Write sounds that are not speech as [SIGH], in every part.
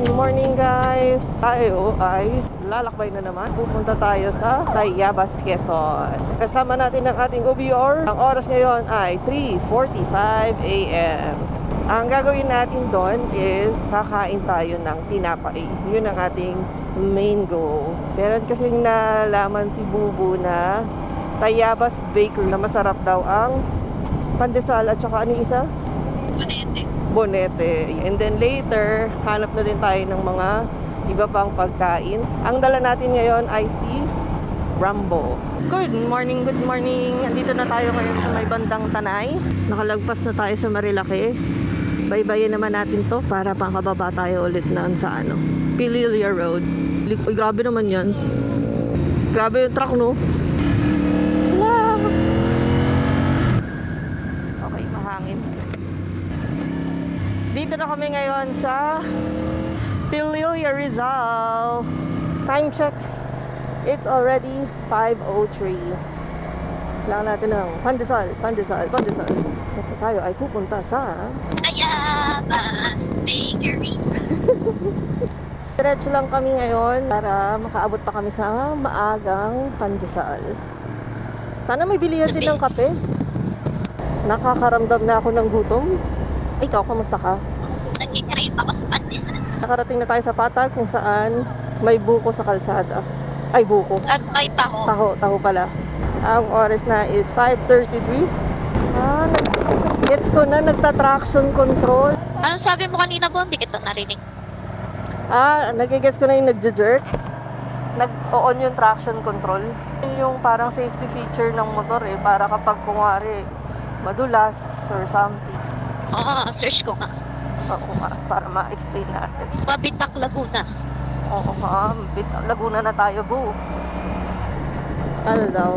Good morning guys! Tayo ay lalakbay na naman. Pupunta tayo sa Tayabas, Quezon. Kasama natin ang ating OBR. Ang oras ngayon ay 3.45 a.m. Ang gagawin natin doon is kakain tayo ng tinapay. Yun ang ating main goal. Meron kasing nalaman si Bubu na Tayabas Bakery na masarap daw ang pandesal at saka ano isa? Bonete. Bonete. And then later, hanap na din tayo ng mga iba pang pagkain. Ang dala natin ngayon ay si Rambo. Good morning, good morning. Andito na tayo ngayon sa may bandang Tanay. Nakalagpas na tayo sa Marilake. Baybayin naman natin to para makababa tayo ulit na sa ano, Pililia Road. Uy, grabe naman yan. Grabe yung truck, no? Wala. Okay, mahangin. Dito na kami ngayon sa Pililia Rizal. Time check. It's already 5.03. Kailangan natin ng pandesal, pandesal, pandesal. Kasi tayo ay pupunta sa... Ayabas Bakery. [LAUGHS] Diretso lang kami ngayon para makaabot pa kami sa maagang pandesal. Sana may bilihan din ng kape. Nakakaramdam na ako ng gutom. Ikaw, kamusta ka? Nagkikrave ako sa pandesal. Nakarating na tayo sa patag kung saan may buko sa kalsada. Ay, buko. At may taho. Taho, taho pala. Ang oras na is 5.33. Ah, nag gets ko na, nagta-traction control. Anong sabi mo kanina, Bon? Hindi kita narinig. Ah, nagigets ko na yung nagja-jerk. Nag-on yung traction control. Yun yung parang safety feature ng motor eh. Para kapag kumari madulas or something. Oo, search ko nga. Oo nga, para ma-explain natin. Pabitak Laguna. Oo nga, bit- Laguna na tayo, boo. Ano daw?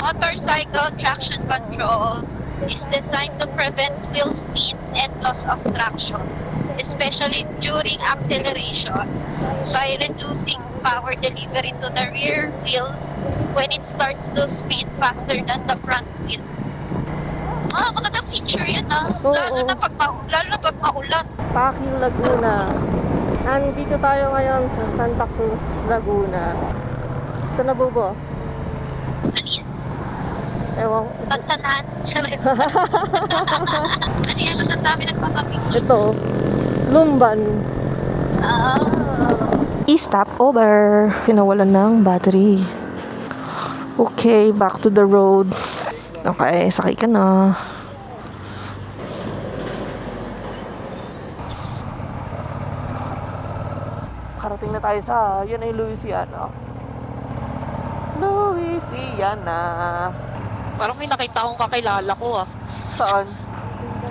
Motorcycle traction control is designed to prevent wheel spin and loss of traction, especially during acceleration, by reducing power delivery to the rear wheel when it starts to spin faster than the front wheel. Ah, magandang feature yan ah. Oo. Lalo na pag, ma- lalo na pag maulan. Paki, Laguna. Nandito tayo ngayon sa Santa Cruz, Laguna. Ito na, Bubo. Ano yan? Ewan, Pansanahan. Charit. [LAUGHS] ano yan? Ba't ang dami nagpapapicture? ito. Lumban. Oh. I-stop over. Pinawalan ng battery. Okay, back to the road. Okay, sakay ka na. Karating na tayo sa, yun ay Louisiana. Louisiana. Parang may nakita akong kakilala ko ah. Saan?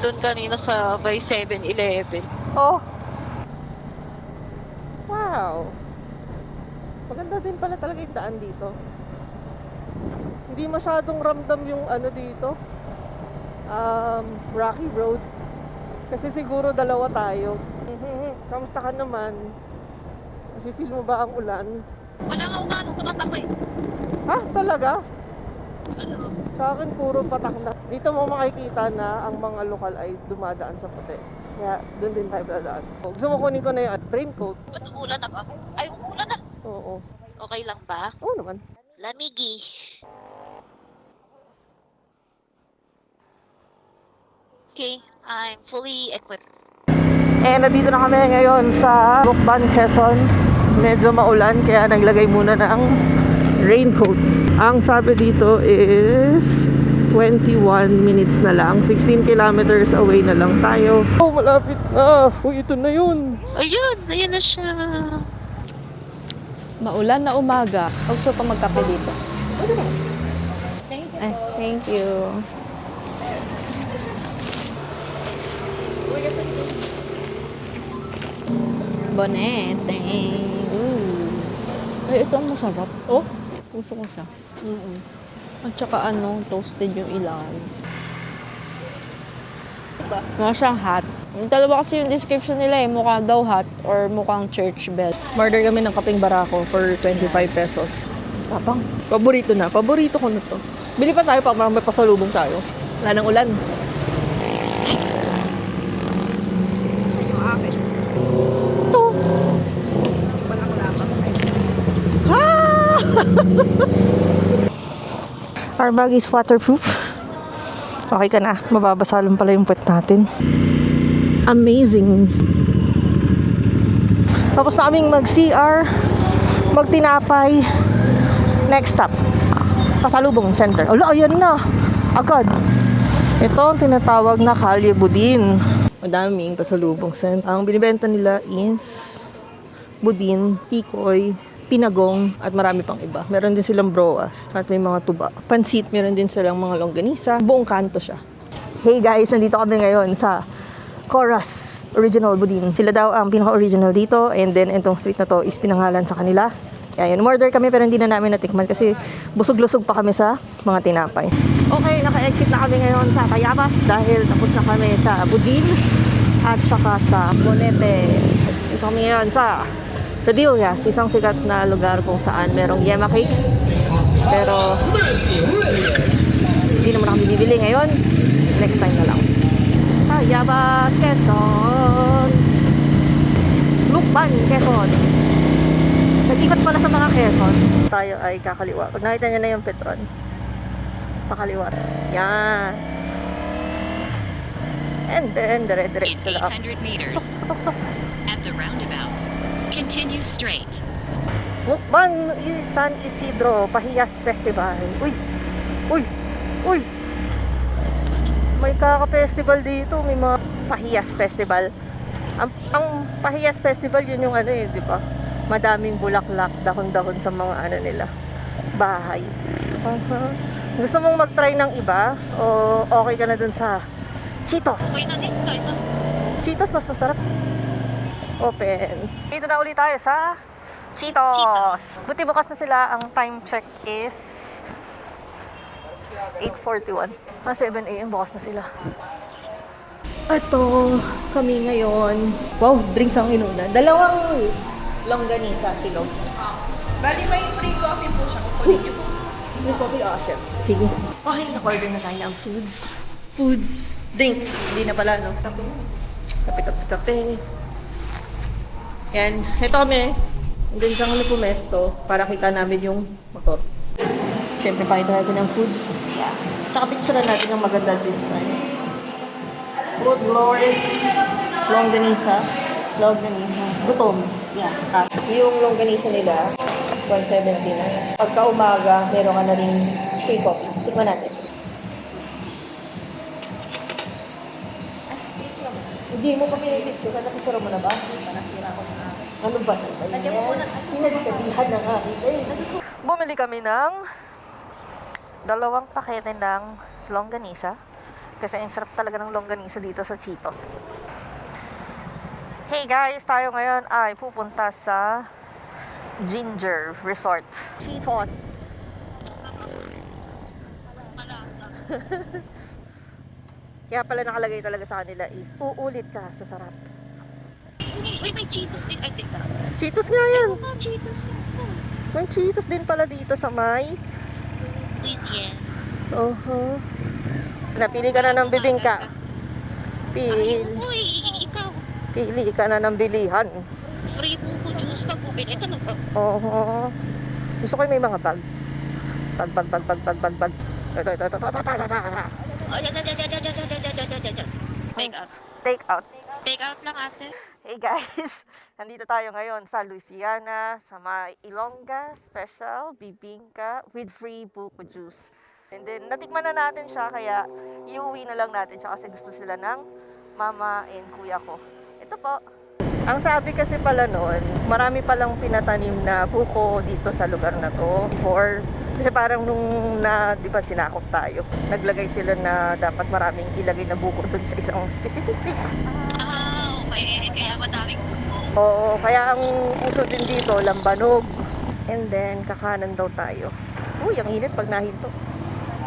Doon kanina sa by 7-Eleven. Oh. Wow. Maganda din pala talaga yung daan dito. Hindi masyadong ramdam yung ano dito. Um, rocky road. Kasi siguro dalawa tayo. Kamusta ka naman? Nafe-feel mo ba ang ulan? Wala nga umano sa mata ko eh. Ha? Talaga? Ano? Sa akin puro patak na. Dito mo makikita na ang mga lokal ay dumadaan sa puti. Kaya doon din tayo dadaan. Gusto mo kunin ko na yung raincoat? Ba't umulan na ba? Ay, umulan na. Oo. Okay lang ba? Oo naman. Lamigi. Okay, I'm fully equipped. Eh, nandito na kami ngayon sa Bukban, Quezon. Medyo maulan, kaya naglagay muna ng raincoat. Ang sabi dito is 21 minutes na lang. 16 kilometers away na lang tayo. Oh, malapit na. Uy, ito na yun. Ayun, ayun na siya. Maulan na umaga. Gusto pa magkape dito. Ay, thank you. Bonete. Ooh. Ay, ito ang masarap. Oh, Gusto ko siya. Mm-mm. At saka ano, toasted yung ilalim. Diba? Mukha siyang hat. Yung dalawa kasi yung description nila eh, mukha daw hat or mukhang church bell. Murder kami ng kaping barako for 25 pesos. Tapang. Paborito na. Paborito ko na to. Bili pa tayo pa may pasalubong tayo. Wala nang ulan. Our bag is waterproof. Okay ka na. Mababasa pala yung puwet natin. Amazing. Tapos na kaming mag-CR, magtinapay. Next stop, Pasalubong Center. Ala, ayan na. Agad. Ito ang tinatawag na Kalye Budin. Madaming pasalubong center. Ang binibenta nila is budin, tikoy, pinagong, at marami pang iba. Meron din silang broas at may mga tuba. Pansit, meron din silang mga longganisa. Buong kanto siya. Hey guys, nandito kami ngayon sa Chorus Original Budin. Sila daw ang pinaka-original dito and then itong street na to is pinangalan sa kanila. Kaya yun, order kami pero hindi na namin natikman kasi busog-lusog pa kami sa mga tinapay. Okay, naka-exit na kami ngayon sa Tayabas dahil tapos na kami sa Budin at saka sa Bonete. Dito kami ngayon sa Padillas, isang sikat na lugar kung saan merong yema cake. Pero hindi naman kami bibili ngayon. Next time na lang. Tayabas, Quezon. Lukban, Quezon. Nag-ikot pala sa mga Quezon. Tayo ay kakaliwa. Pag nakita niyo na yung Petron, pakaliwa. Yan. And then, dire-diretso lang. 800 meters, [LAUGHS] at the roundabout, continue straight. Mukbang San Isidro Pahiyas Festival. Uy! Uy! Uy! May kaka-festival dito. May mga Pahiyas Festival. Ang, ang Pahiyas Festival, yun yung ano eh, di ba? Madaming bulaklak, dahon-dahon sa mga ano nila. Bahay. Uh-huh. Gusto mong mag-try ng iba? O okay ka na dun sa Cheetos? Okay na din. Cheetos mas masarap. Open. Dito na ulit tayo sa Cheetos. Cheetos. Buti bukas na sila. Ang time check is 8.41. Ah, 7 a.m. bukas na sila. Ito, kami ngayon. Wow, drinks ang inuna. Dalawang longganisa silog. Bali, may free coffee po siya. Kukunin niyo po. May coffee, ah, chef. Sige. Okay, na-order na tayo ng foods. Foods. Drinks. Hindi na pala, no? Kape. Kape, kape, kape. Yan. Ito kami. Doon sa kami pumesto para kita namin yung motor. Siyempre, pakita natin ng foods. Yeah. Tsaka picture natin ng maganda this time. Food Lord. Longganisa. Longganisa. Gutom. Yeah. Ah, yung longganisa nila, 170 na. Pagka umaga, meron ka na rin free coffee. Tikman natin. Hindi mo pa pinipicture. Kada picture mo na ba? Ko na. Ano ba naman yan? Pinagsabihan na nga. Eh. Bumili kami ng dalawang pakete ng longganisa. Kasi ang sarap talaga ng longganisa dito sa Cheetos. Hey guys, tayo ngayon ay pupunta sa Ginger Resort. Cheetos. [LAUGHS] Kaya pala nakalagay talaga sa kanila is uulit ka sa sarap. Uy, may Cheetos din. Ay, teka. Cheetos nga yan. Ay, Cheetos yan. May Cheetos din pala dito sa may. Please, yeah. Oho. Uh-huh. Napili ka na ng bibingka. Pili. Uy, ikaw. Pili ka na ng bilihan. Free po buko juice pag bumili ka ng Oho. Gusto ko yung may mga bag. Bag, bag, bag, bag, bag, bag, bag. Ito, ito, ito, ito, ito, ito, ito, ito. Take out. Take out. Take out lang ate. Hey guys, [LAUGHS] nandito tayo ngayon sa Louisiana, sa may Ilongga Special Bibingka with free buko juice. And then, natikman na natin siya, kaya iuwi na lang natin siya kasi gusto sila ng mama and kuya ko. Ito po. Ang sabi kasi pala noon, marami palang pinatanim na buko dito sa lugar na to before. Kasi parang nung na, di ba, sinakop tayo, naglagay sila na dapat maraming ilagay na buko dun sa isang specific place. Ah, okay. Kaya madaming buko. Oo, kaya ang uso din dito, lambanog. And then, kakanan daw tayo. Uy, ang init pag nahinto.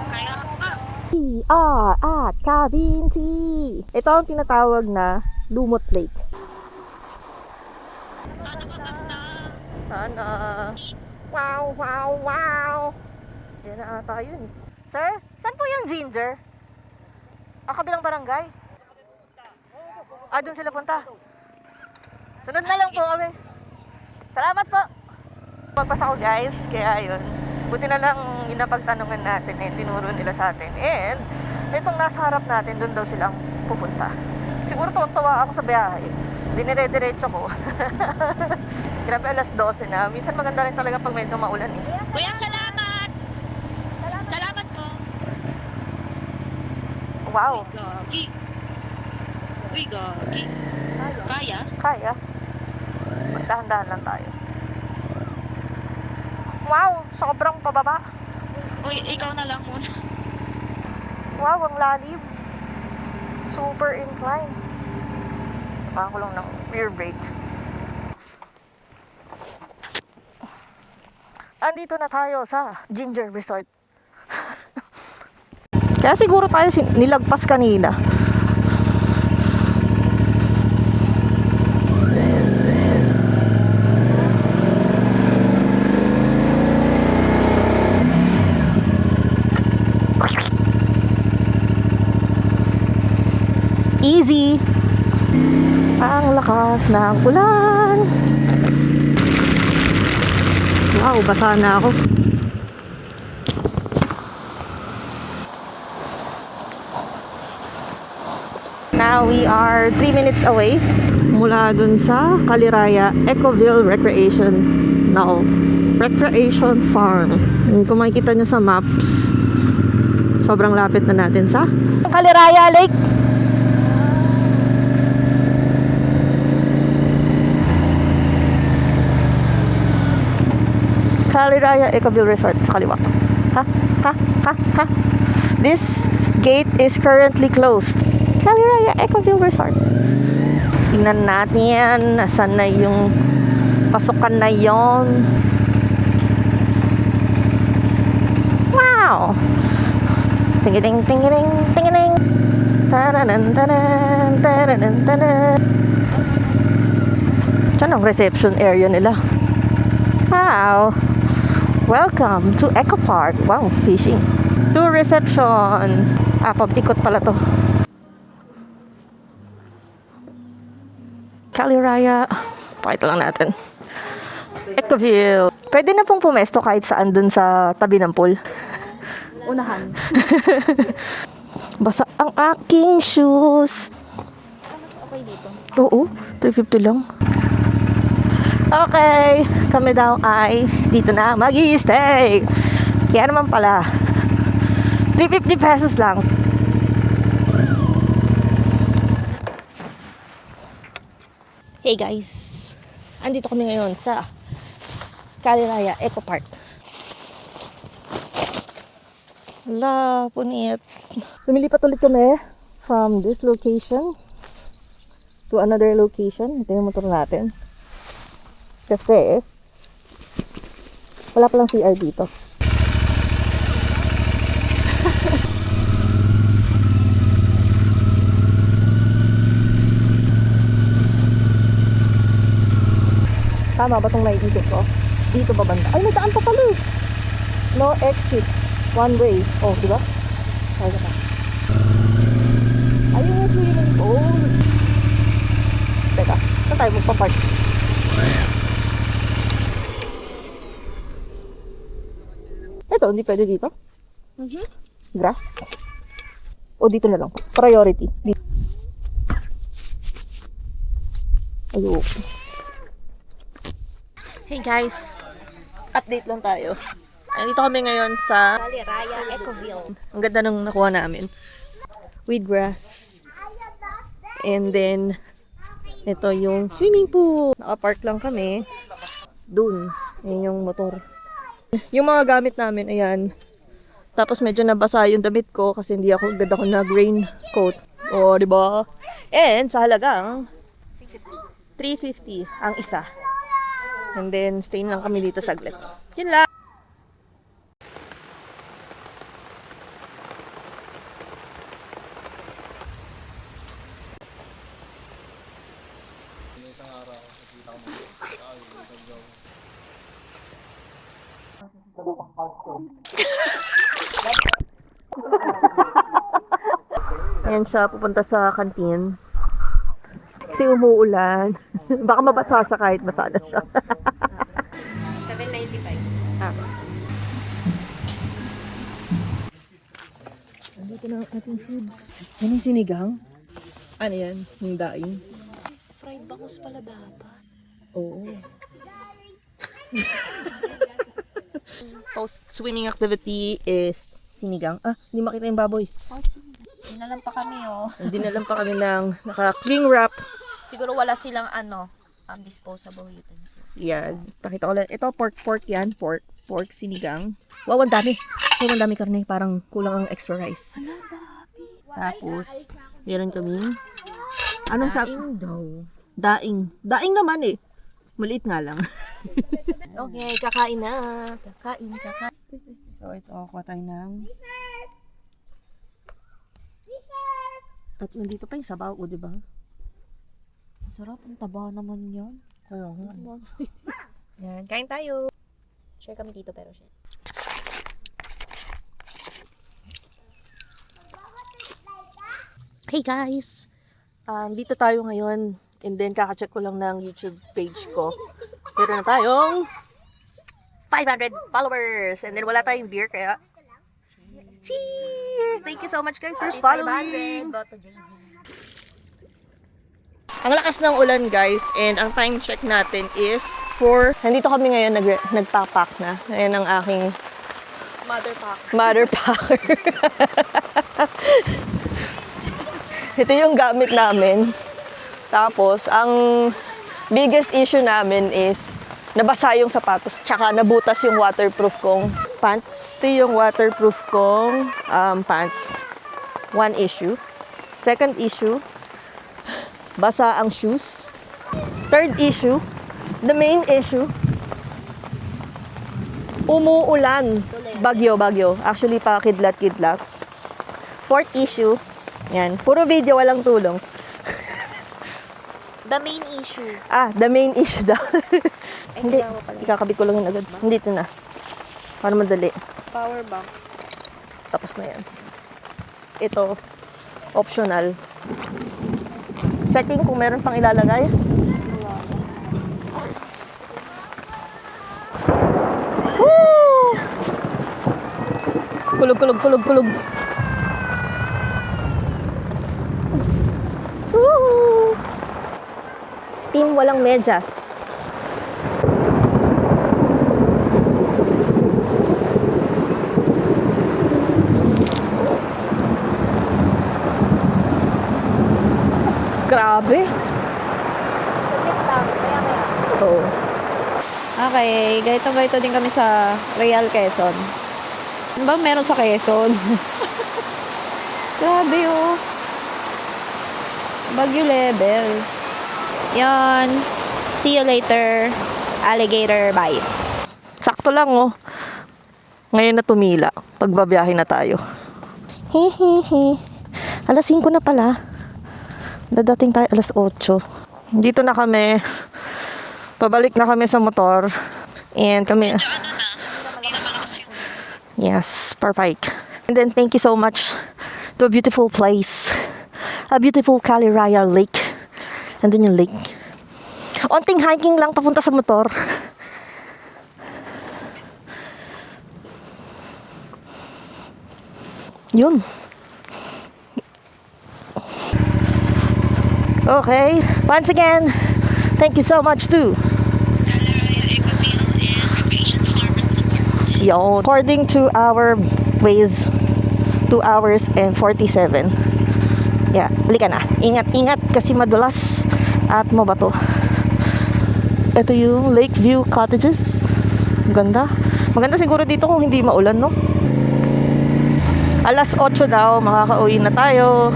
Kaya ka. PR at Cabin Tea. Ito ang tinatawag na Lumot Lake. Sana maganda. Sana. Wow, wow, wow. Yan na ata yun. Sir, saan po yung ginger? Ah, kabilang barangay? Ah, doon sila punta. Sunod na lang po kami. Salamat po. Magpasa ko guys, kaya yun. Buti na lang napagtanungan natin eh, tinuro nila sa atin. And, itong nasa harap natin, doon daw silang pupunta. Siguro tuwang-tuwa ako sa biyahe. Dinire-diretso ko. [LAUGHS] Grabe, alas 12 na. Minsan maganda rin talaga pag medyo maulan eh. Kuya, salamat! Salamat po. Wow, Gagi. Uy, gagi. Kaya? kaya. Magdahan-dahan lang tayo. Wow, sobrang pababa. Uy, ikaw na lang muna. Wow, ang lalim. Super incline. Sabahan ko lang ng rear brake. Andito na tayo sa Ginger Resort. [LAUGHS] Kaya siguro tayo nilagpas kanina. Easy! Ang lakas ng ulan! Wow, basa na ako. Now we are 3 minutes away mula dun sa Kaliraya Ecoville Recreational Recreation Farm. Kung makikita nyo sa maps, sobrang lapit na natin sa Kaliraya Lake. Kaliraya Ecoville Resort sa kaliwa. Ha? Ha? Ha? Ha? This gate is currently closed. Kaliraya Ecoville Resort. Tingnan natin. Nasaan na yung pasukan na yon. Wow! Tingiling, tingiling, tingiling. Taranan, tanan, taranan, tanan. Saan ang reception area nila? Wow! Welcome to Eco Park. Wow, fishing. To reception. Ah, pabikot pala to. Caliraya. Pakita lang natin. Ecoville. Pwede na pong pumesto kahit saan dun sa tabi ng pool. Unahan. [LAUGHS] Basa ang aking shoes. Okay dito. Oo, 350 lang. Okay, kami daw ay dito na mag stay Kaya naman pala, 350 pesos lang. Hey guys, andito kami ngayon sa Kaliraya Eco Park. Wala, punit. Lumilipat ulit kami from this location to another location. Ito yung motor natin. Kasi, wala palang CR dito. [LAUGHS] Tama ba itong naiisip ko? Dito ba banda? Ay, may pa pala eh. No exit. One way. Oh, di? Ay, diba? Ayun yung swimming pool. Teka, saan tayo magpa-park? Ito, hindi pwede dito? Grass? O dito na lang? Priority. Dito. Ayo. Hey guys! Update lang tayo. Nandito kami ngayon sa Kaliraya Ecoville. ang ganda nung nakuha namin. With grass. And then, ito yung swimming pool. Nakapark lang kami. Dun. Yan yung motor. Yung mga gamit namin, ayan. Tapos medyo nabasa yung damit ko kasi hindi ako ganda ko na rain coat. O, di ba? And sa halagang 350 ang isa. And then, stay lang kami dito saglit. Yun lang. [LAUGHS] Ayan siya, pupunta sa kantin. Kasi umuulan. [LAUGHS] Baka mabasa siya kahit basa na siya. [LAUGHS] 7.95. Ah. Andito na ang ating foods. Yan yung sinigang? Ano yan? Yung daing? Fried bangus pala dapat. Oo. Post swimming activity is sinigang. Ah, hindi makita yung baboy. Oh, sige. Dinalan pa kami, oh. [LAUGHS] Hindi na lang pa kami ng naka-cling wrap. Siguro wala silang ano, um, disposable utensils. Yan. Pakita ko lang. Ito, pork pork yan. Pork. Pork sinigang. Wow, ang dami. Wow, ang dami karne. Parang kulang ang extra rice. Tapos, meron kaming Anong sa... Daing daw. Daing. Daing naman eh. Maliit nga lang. [LAUGHS] okay, kakain na. Kakain, kakain. So, ito, kuha tayo ng... At nandito pa yung sabaw ko, di ba? Sarap, ang taba naman yan. Kaya nga. [LAUGHS] Yan, kain tayo. Share kami dito pero share. Hey guys! Um, dito tayo ngayon and then kaka-check ko lang ng YouTube page ko. Meron na tayong 500 followers and then wala tayong beer kaya Cheers! Thank you so much guys for following! Ang lakas ng ulan guys and ang time check natin is 4. Nandito kami ngayon nag nagpapak na. Ayan ang aking Mother pack. mother packer. [LAUGHS] Ito yung gamit namin. Tapos, ang biggest issue namin is nabasa yung sapatos tsaka nabutas yung waterproof kong pants. Ito yung waterproof kong um, pants. One issue. Second issue, basa ang shoes. Third issue, the main issue, umuulan. Bagyo, bagyo. Actually, pa kidlat-kidlat. Fourth issue, yan. Puro video, walang tulong. The main issue. Ah, the main issue daw. Hindi, pala. ikakabit ko lang yun agad. Dito na. Para madali. Power bank. Tapos na yan. Ito, optional. Checking kung meron pang ilalagay. Woo! Kulog, kulog, kulog, kulog. Team walang medyas. Grabe. Saglit lang. Kaya kaya. Oo. Okay, ganito ganito din kami sa Real Quezon. Ano ba meron sa Quezon? [LAUGHS] Grabe oh. Bagyo level. Yan. See you later. Alligator bye. Sakto lang oh. Ngayon na tumila. Pagbabiyahe na tayo. Hehehe. Alas 5 na pala. Dadating tayo alas 8. Dito na kami. Pabalik na kami sa motor. And kami... Yes, perfect. And then thank you so much to a beautiful place. A beautiful Caliraya Lake. And then yung lake. Onting hiking lang papunta sa motor. Yun. Okay. Once again, thank you so much too. Yo, according to our ways, 2 hours and 47. Yeah, halika na. Ingat-ingat kasi madulas at mabato. Ito yung Lakeview Cottages. Ganda. Maganda siguro dito kung hindi maulan, no? Alas 8 daw, makakauwi na tayo.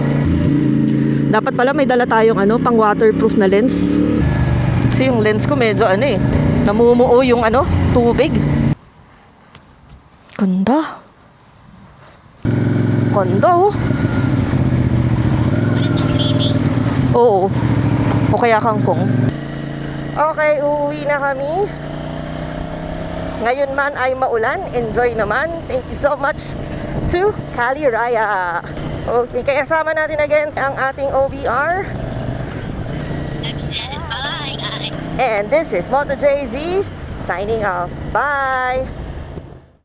Dapat pala may dala tayong ano, pang waterproof na lens. Kasi yung lens ko medyo ano eh, namumuo yung ano, tubig. Ganda. Ganda oh. Oo. O kaya kangkong. Okay, uuwi na kami. Ngayon man ay maulan. Enjoy naman. Thank you so much to Kali Raya. Okay, kaya sama natin again ang ating OBR. Bye, guys. And this is Moto JZ signing off. Bye!